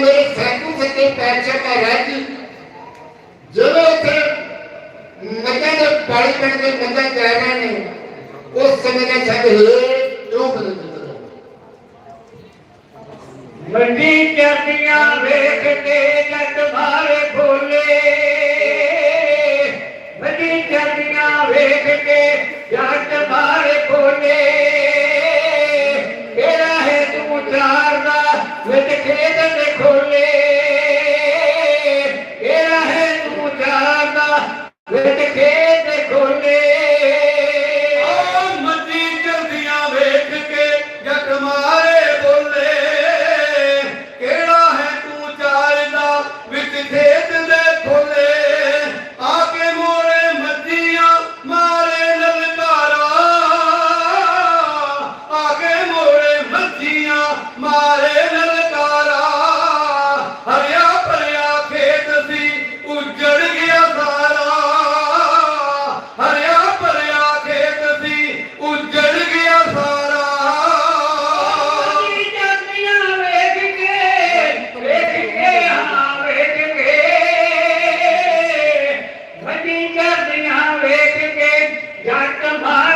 ਮੇਰੀ ਸਾਈਕਲ ਜਿੱਤੇ ਪੈਂਚਰ ਪੈ ਗਿਆ ਜੀ ਜਦੋਂ ਇੱਥੇ ਨੰਗਾ ਦੇ ਪਾਣੀ ਪਿੰਡ ਦੇ ਨੰਗਾ ਕਹਿ ਰਹੇ ਨੇ, ਉਸ ਸਮੇਂ ਦੇ ਛੱਡ ਹੇ ਕਿਉਂ ਬਦਲ ਦਿੱਤਾ ਮੰਡੀ ਚੰਡੀਆਂ ਵੇਖ ਕੇ ਜੱਟ ਭਾਰੇ ਭੋਲੇ। ਮੰਡੀ ਚੰਡੀਆਂ ਵੇਖ ਕੇ ਜੱਟ ਭਾਰੇ ਭੋਲੇ। ਤੇਰਾ ਹੈ ਤੂੰ ਚਾਰਦਾ ਵਿੱਚ Let कर दिन वेट के जाट भर